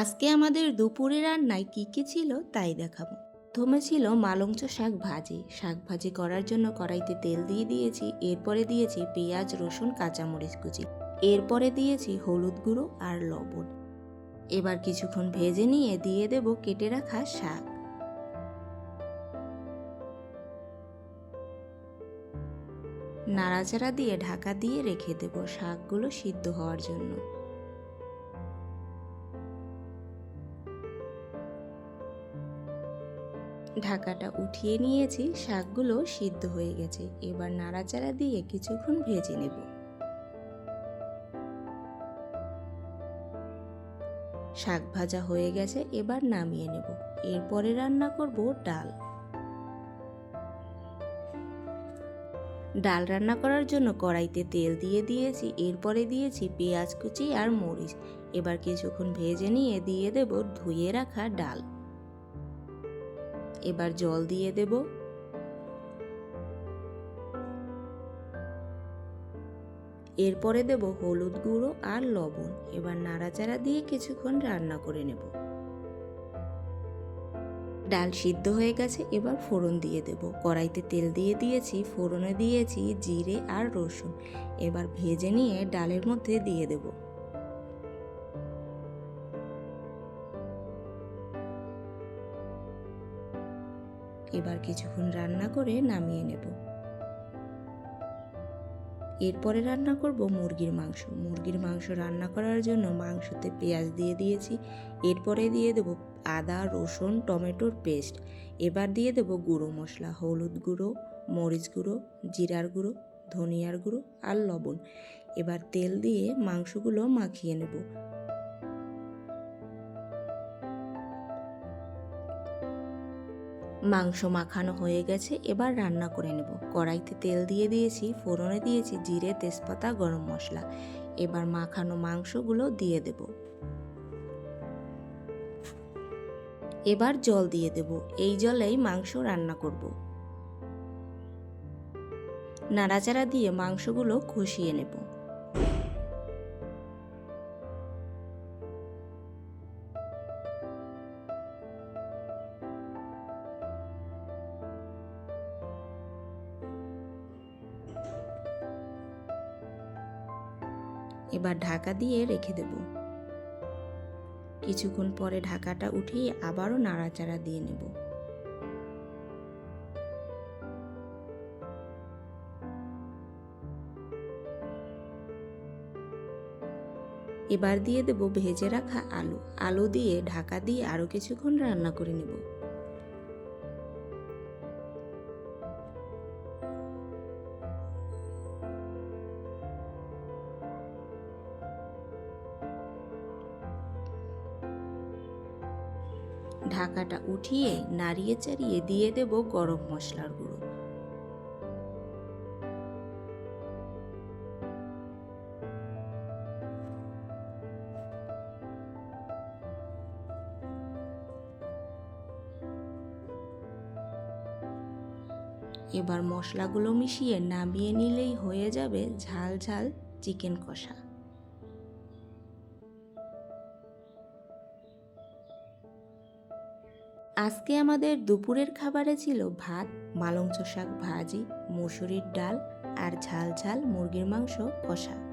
আজকে আমাদের দুপুরে রান্নায় কী কী ছিল তাই দেখাবো। প্রথমে ছিল মালঞ্চ শাক ভাজি শাক ভাজি করার জন্য কড়াইতে তেল দিয়ে দিয়েছি। এরপরে দিয়েছি পেঁয়াজ, রসুন, কাঁচামরিচ কুচি। এরপরে দিয়েছি হলুদ গুঁড়ো আর লবণ। এবার কিছুক্ষণ ভেজে নিয়ে দিয়ে দেব কেটে রাখা শাক। নাড়াচাড়া দিয়ে ঢাকা দিয়ে রেখে দেব শাকগুলো সিদ্ধ হওয়ার জন্য। ঢাকাটা উঠিয়ে নিয়েছি, শাকগুলো সিদ্ধ হয়ে গেছে। এবার নাড়াচাড়া দিয়ে কিছুক্ষণ ভেজে নেব। শাক ভাজা হয়ে গেছে, এবার নামিয়ে নেব। এরপরে রান্না করব ডাল। ডাল রান্না করার জন্য কড়াইতে তেল দিয়ে দিয়েছি, এরপরে দিয়েছি পেঁয়াজ কুচি আর মরিচ। এবার কিছুক্ষণ ভেজে নিয়ে দিয়ে দেব ধুয়ে রাখা ডাল। এবার জল দিয়ে দেব। এরপরে দেব হলুদ গুঁড়ো আর লবণ। এবার নাড়াচাড়া দিয়ে কিছুক্ষণ রান্না করে নেব। ডাল সিদ্ধ হয়ে গেছে, এবার ফোড়ন দিয়ে দেব। কড়াইতে তেল দিয়ে দিয়েছি, ফোড়নে দিয়েছি জিরে আর রসুন। এবার ভেজে নিয়ে ডালের মধ্যে দিয়ে দেবো। এবার কিছুক্ষণ রান্না করে নামিয়ে নেব। এরপরে রান্না করব মুরগির মাংস। মুরগির মাংস রান্না করার জন্য মাংসতে পেঁয়াজ দিয়ে দিয়েছি। এরপরে দিয়ে দেব আদা, রসুন, টমেটোর পেস্ট। এবার দিয়ে দেব গুঁড়ো মশলা, হলুদ গুঁড়ো, মরিচ গুঁড়ো, জিরার গুঁড়ো, ধনিয়ার গুঁড়ো আর লবণ। এবার তেল দিয়ে মাংসগুলো মাখিয়ে নেব। মাংস মাখানো হয়ে গেছে, এবার রান্না করে নেব। কড়াইতে তেল দিয়ে দিয়েছি, ফোড়নে দিয়েছি জিরে, তেজপাতা, গরম মশলা। এবার মাখানো মাংসগুলো দিয়ে দেব। এবার জল দিয়ে দেব। এই জলেই মাংস রান্না করব। নাড়াচাড়া দিয়ে মাংসগুলো কষিয়ে নেব। এবার ঢাকা দিয়ে রেখে দেব। কিছুক্ষণ পরে ঢাকাটা উঠিয়ে আবারও নাড়াচাড়া দিয়ে নেব। এবার দিয়ে দেব ভেজে রাখা আলু। আলু দিয়ে ঢাকা দিয়ে আরও কিছুক্ষণ রান্না করে নেব। ঢাকাটা উঠিয়ে নাড়িয়ে চাড়িয়ে দিয়ে দেব গরম মশলার গুঁড়ো। এবার মশলাগুলো মিশিয়ে নামিয়ে নিলেই হয়ে যাবে ঝাল ঝাল চিকেন কষা। আজকে আমাদের দুপুরের খাবারে ছিল ভাত মালং শাক ভাজি, মুসুরির ডাল আর ঝাল ঝাল মুরগির মাংস কষা।